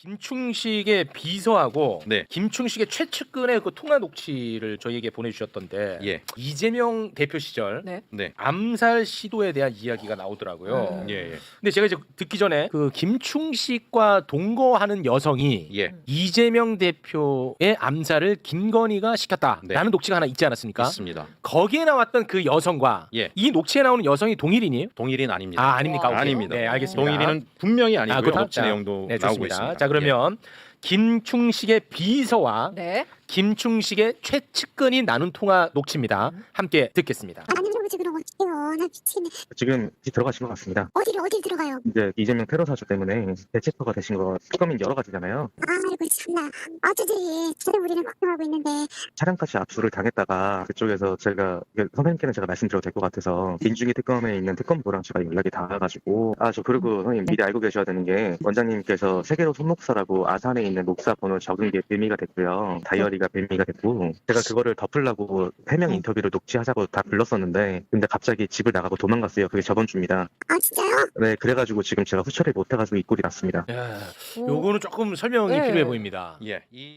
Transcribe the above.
김충식의 비서하고 네. 김충식의 최측근의 그 통화 녹취를 저희에게 보내주셨던데 예. 이재명 대표 시절 네. 네. 암살 시도에 대한 이야기가 나오더라고요. 음. 예, 예. 근데 제가 이제 듣기 전에 그 김충식과 동거하는 여성이 예. 이재명 대표의 암살을 김건희가 시켰다라는 네. 녹취가 하나 있지 않았습니까? 있습니다. 거기에 나왔던 그 여성과 예. 이 녹취에 나오는 여성이 동일인이에요? 동일인 아닙니다. 아 아닙니까? 와. 오케이. 아닙니다. 네 알겠습니다. 동일인은 분명히 아니고요. 그렇다? 녹취 자, 내용도 네, 나오고 좋습니다. 있습니다. 자 그러면 김충식의 비서와 네. 김충식의 최측근이 나눈 통화 녹취입니다. 함께 듣겠습니다. 아니 그러고 지금 어떡해요 나 미치겠네. 지금 들어가신 것 같습니다. 어디를 어디를 들어가요? 이제 이재명 테러 사주 때문에 대체처가 되신 거 특검이 여러 가지잖아요. 아이고 참나. 어쩌지 지금 우리는 걱정하고 있는데. 차량까지 압수를 당했다가 그쪽에서 제가 선생님께는 제가 말씀드려도 될 것 같아서 민중기 특검에 있는 특검부랑 제가 연락이 닿아가지고. 아 저 그리고 선생님 미리 알고 계셔야 되는 게 원장님께서 세계로 손목사라고 아산에 있는 녹사 번호 적은 게 빌미가 됐고요. 다이어리가 빌미가 됐고. 제가 그거를 덮으려고 해명 인터뷰를 녹취하자고 다 불렀었는데 근데 갑자기 집을 나가고 도망갔어요. 그게 저번 주입니다. 아 진짜요? 네 그래가지고 지금 제가 후처를 못해가지고 이 꼴이 났습니다. 야, 오. 요거는 조금 설명이 네. 필요해 보입니다. 예. 이